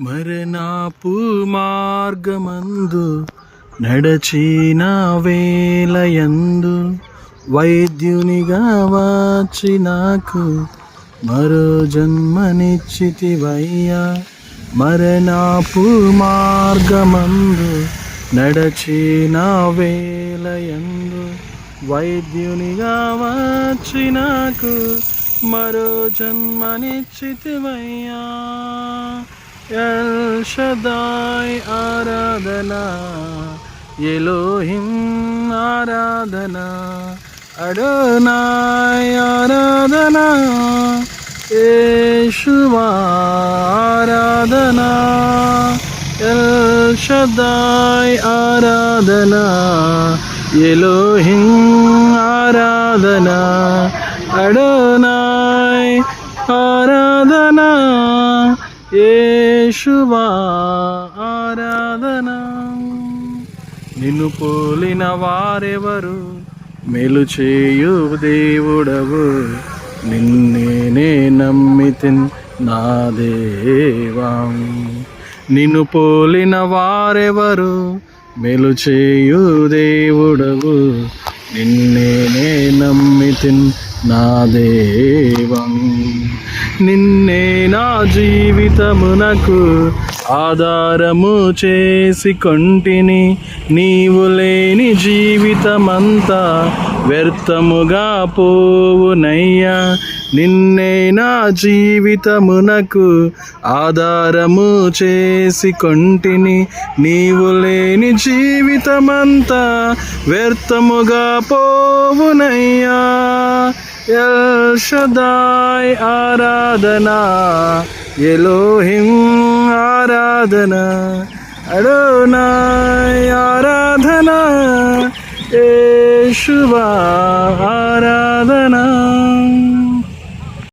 మరణాపు మార్గమందు నడచిన వేలయందు వైద్యునిగా వచ్చి నాకు మరో జన్మనిచ్చితివయ్యా. మరణాపు మార్గమందు నడచిన వేలయందు వైద్యునిగా వచ్చి నాకు మరో జన్మనిచ్చితివయ్యా. ఎల్ షదాయ్ ఆరాధనా ఎలోహిం ఆరాధనా అడోనాయ్ ఆరాధనా యేషువా ఆరాధనా ఎల్ షదాయ్ ఆరాధనా ఎలోహిం ఆరాధనా అడోనాయ్ ఆరాధనా యేషువా ఆరాధన. నిన్ను పోలిన వారెవరు మేలు చేయు దేవుడవు నిన్నేనే నమ్మితిన్ నా దేవా. నిన్ను పోలిన వారెవరు మేలు చేయు దేవుడవు నిన్నేనే నమ్మితిన్ నా దేవా. నిన్నే నా జీవితమునకు ఆధారము చేసి కొంటిని. నీవు లేని జీవితమంతా వ్యర్థముగా పోవునయ్యా. నిన్నే నా జీవితమునకు ఆధారము చేసి కొంటిని. నీవు లేని జీవితమంతా వ్యర్థముగా పోవునయ్యా. ఎల్ షదాయ్ ఆరాధనా ఎలోహిం ఆరాధనా అడోనాయ్ ఆరాధనా యేషువా